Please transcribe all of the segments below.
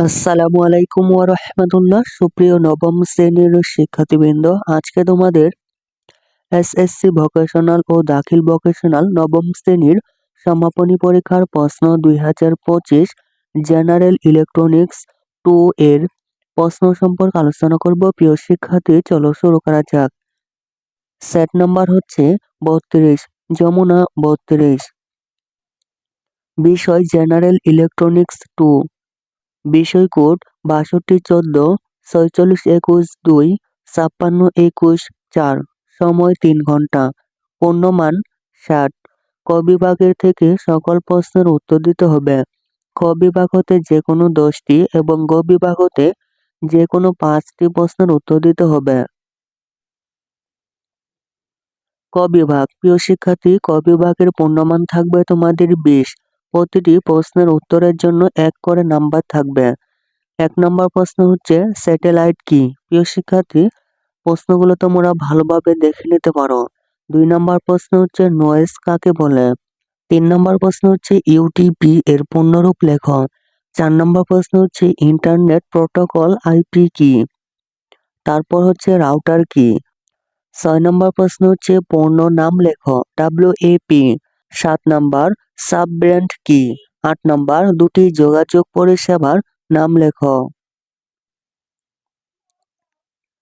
আসসালামু আলাইকুম ওয়া রাহমাতুল্লাহ। সুপ্রিয় নবম শ্রেণির শিক্ষার্থীবৃন্দ, আজকে তোমাদের এসএসসি ভোকেশনাল ও দাখিল ভোকেশনাল নবম শ্রেণির সমাপনী পরীক্ষার প্রশ্ন দুই হাজার পঁচিশ জেনারেল ইলেকট্রনিক্স টু এর প্রশ্ন সম্পর্কে আলোচনা করব। প্রিয় শিক্ষার্থী, চলো শুরু করা যাক। সেট নাম্বার হচ্ছে বত্রিশ, যমুনা বত্রিশ। বিষয় জেনারেল ইলেকট্রনিক্স টু বিষয় কোড বাষট্টি চোদ্দ, ছয়চল্লিশ একুশ দুই, ছাপ্পান্ন একুশ চার, সময় তিন ঘণ্টা পূর্ণমান ষাট। ক বিভাগের থেকে সকল প্রশ্নের উত্তর দিতে হবে। ক বিভাগ হতে যে কোনো দশটি এবং গ বিভাগ হতে যে কোনো পাঁচটি প্রশ্নের উত্তর দিতে হবে। ক বিভাগ, প্রিয় শিক্ষার্থী, ক বিভাগের পূর্ণমান থাকবে তোমাদের বিশ। প্রতিটি প্রশ্নের উত্তরের জন্য এক করে নাম্বার থাকবে। এক নম্বর প্রশ্ন হচ্ছে, স্যাটেলাইট কি? প্রিয় শিক্ষার্থী, প্রশ্নগুলো তোমরা ভালোভাবে দেখে নিতে পারো। দুই নম্বর প্রশ্ন হচ্ছে, নয়েজ কাকে বলে? তিন নম্বর প্রশ্ন হচ্ছে, ইউটিপি এর পূর্ণরূপ লেখ? চার নম্বর প্রশ্ন হচ্ছে, ইন্টারনেট প্রোটোকল আইপি কি? তারপর হচ্ছে, রাউটার কি? ছয় নম্বর প্রশ্ন হচ্ছে পণ্য নাম লেখ? ডাব্লিউ এপি সাত নম্বর সাব ব্র্যান্ড কি? আট নম্বর, দুটি যোগাযোগ পরিষেবার নাম লেখ।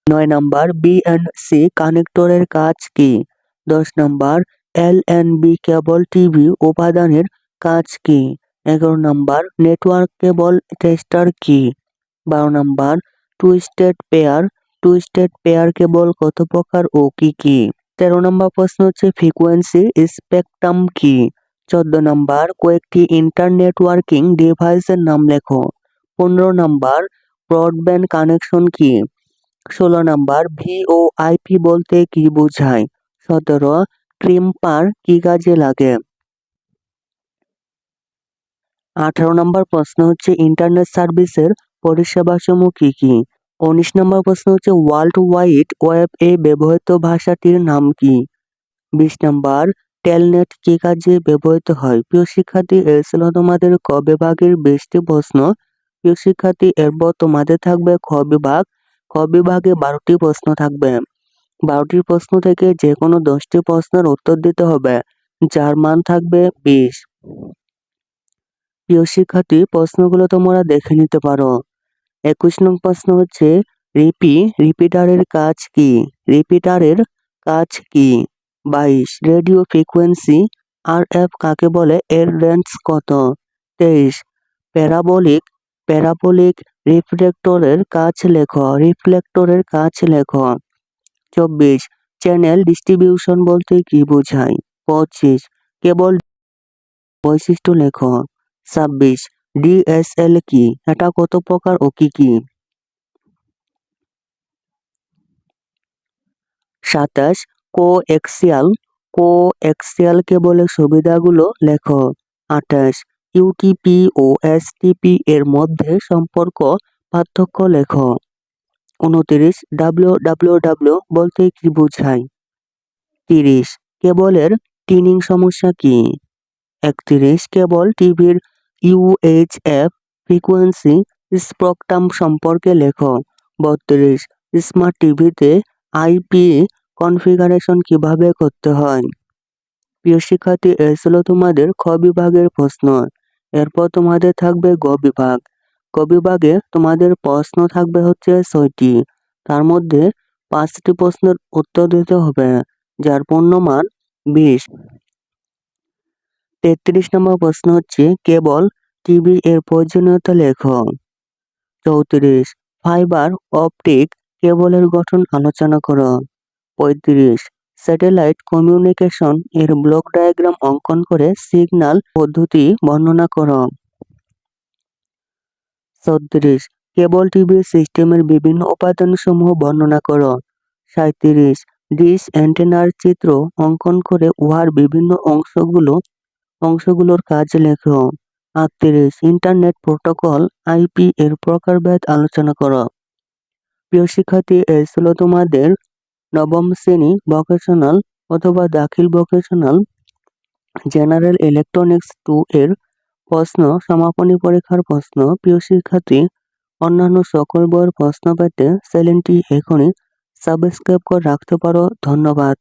নয় নম্বর বিএনসি কানেক্টরের কাজ কি? দশ নম্বর এলএনবি কেবল টিভি উপাদানের কাজ কি? এগারো নম্বর, নেটওয়ার্ক কেবল টেস্টার কি? বারো নম্বর, twisted pair twisted pair cable কত প্রকার ও কি কি? তেরো নম্বর প্রশ্ন হচ্ছে ফ্রিকোয়েন্সি স্পেকট্রাম কি? চোদ্দ নম্বর, কয়েকটি ইন্টারনেটওয়ার্কিং ডিভাইসের নাম লেখো। পনেরো নম্বর ব্রডব্যান্ড কানেকশন কি? ষোলো নম্বর ভিও আইপি বলতে কি বোঝায়? সতেরো ক্রিম্পার কি কাজে লাগে? আঠারো নম্বর প্রশ্ন হচ্ছে ইন্টারনেট সার্ভিসের পরিষেবাসমূহ কি কি? উনিশ নম্বর প্রশ্ন হচ্ছে ওয়ার্ল্ড ওয়াইড ওয়েব এ ব্যবহৃত ভাষাটির নাম কি? বিশ নম্বর টেলনেট কি কাজে ব্যবহৃত হয়? প্রিয় শিক্ষার্থী এর ছিল তোমাদের ক বিভাগের বেশটি প্রশ্ন। প্রিয় শিক্ষার্থী, এরপর তোমাদের থাকবে খ বিভাগ। খ বিভাগে বারোটি প্রশ্ন থাকবে। বারোটি প্রশ্ন থেকে যে কোনো দশটি প্রশ্নের উত্তর দিতে হবে, যার মান থাকবে বিশ। প্রিয় শিক্ষার্থী, প্রশ্নগুলো তোমরা দেখে নিতে পারো। একুশ নং প্রশ্ন হচ্ছে, রিপি, রিপিটারের কাজ কি? রিপিটারের কাজ কি? বাইশ, রেডিও ফ্রিকোয়েন্সি আর এফ কাকে বলে? এর রেঞ্জ কত? তেইশ, প্যারাবলিক প্যারাবলিক রিফ্লেক্টরের কাজ লেখ, রিফ্লেক্টরের কাজ লেখ। চব্বিশ, চ্যানেল ডিস্ট্রিবিউশন বলতে কি বোঝায়? পঁচিশ, কেবল বৈশিষ্ট্য লেখ। ছাব্বিশ ডিএসএল কি? এটা কত প্রকার ও কি কি? সাতাশ কো এক্সিয়াল কো এক্সিয়াল কেবলের সুবিধাগুলো লেখো। আঠাশ ইউটিপি ও এসটিপি এর মধ্যে সম্পর্ক পার্থক্য লেখো। উনত্রিশ, ডাব্লিউ ডাব্লিউ ডাব্লিউ বলতে কি বোঝায়? তিরিশ, কেবলের টিনিং সমস্যা কি? একত্রিশ, কেবল টিভির ইউএইচএফ ফ্রিকোয়েন্সি স্পেকট্রাম সম্পর্কে লেখো। বত্রিশ স্মার্ট টিভিতে আইপি কনফিগারেশন কীভাবে করতে হয়? প্রিয় শিক্ষার্থী, এ ছিল তোমাদের খ বিভাগের প্রশ্ন। এরপর তোমাদের থাকবে গ বিভাগ। গ বিভাগে তোমাদের প্রশ্ন থাকবে হচ্ছে ছয়টি। তার মধ্যে পাঁচটি প্রশ্নের উত্তর দিতে হবে, যার পূর্ণমান বিশ। তেত্রিশ নম্বর প্রশ্ন হচ্ছে, কেবল টিভি এর প্রয়োজনীয়তা লেখ। চৌত্রিশ ফাইবার অপটিক কেবলের গঠন আলোচনা করো। পঁয়ত্রিশ স্যাটেলাইট কমিউনিকেশন এর ব্লক ডায়াগ্রাম অঙ্কন করে সিগন্যাল পদ্ধতি বর্ণনা করো। চৌত্রিশ, কেবল টিভি সিস্টেমের বিভিন্ন উপাদানসমূহ বর্ণনা করো। সাঁত্রিশ ডিশ অ্যান্টেনার চিত্র অঙ্কন করে উহার বিভিন্ন অংশগুলো অংশগুলোর কাজ লেখো। আটত্রিশ, ইন্টারনেট প্রোটোকল আইপি এর প্রকারভেদ আলোচনা করো। প্রিয় শিক্ষার্থী এই ছিল তোমাদের নবম শ্রেণি ভোকেশনাল অথবা দাখিল ভোকেশনাল জেনারেল ইলেকট্রনিক্স টু এর প্রশ্ন, সমাপনী পরীক্ষার প্রশ্ন। প্রিয় শিক্ষার্থী, অন্যান্য সকল বইয়ের প্রশ্ন পেতে চ্যানেলটি এখনই সাবস্ক্রাইব করে রাখতে পারো। ধন্যবাদ।